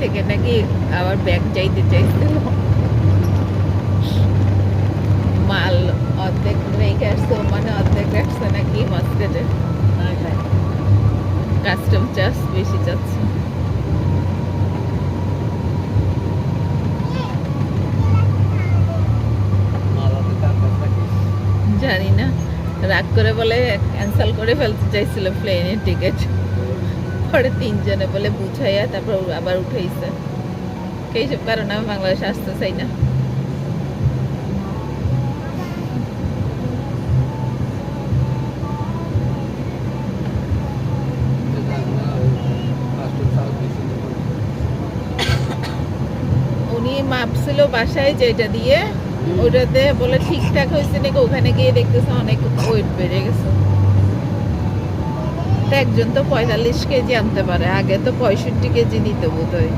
থেকে নাকি আবার ব্যাগ চাইতে চাইছিল মাল অর্ধেক রেখে আসছে মানে অর্ধেক রাখছে নাকি মাস্কেটে কাস্টম চার্জ বেশি যাচ্ছে। জানি না। রাগ করে বলে ক্যান্সেল করে ফেলতে চাইছিল প্লেনের টিকিট পরে তিনজনে বলে বুঝাইয়া তারপর আবার উঠেইছে। এইসব কারণে আমি বাংলাদেশে আসতে চাই না। উনি মাপছিল বাসায় যেটা দিয়ে ওটাতে বলে ঠিকঠাক হয়েছে নাকি ওখানে গিয়ে দেখতেছে অনেক ওয়েট বেড়ে গেছে। একজন তো পঁয়তাল্লিশ কেজি আনতে পারে আগে তো পঁয়ষট্টি কেজি নিতে বোধ হয়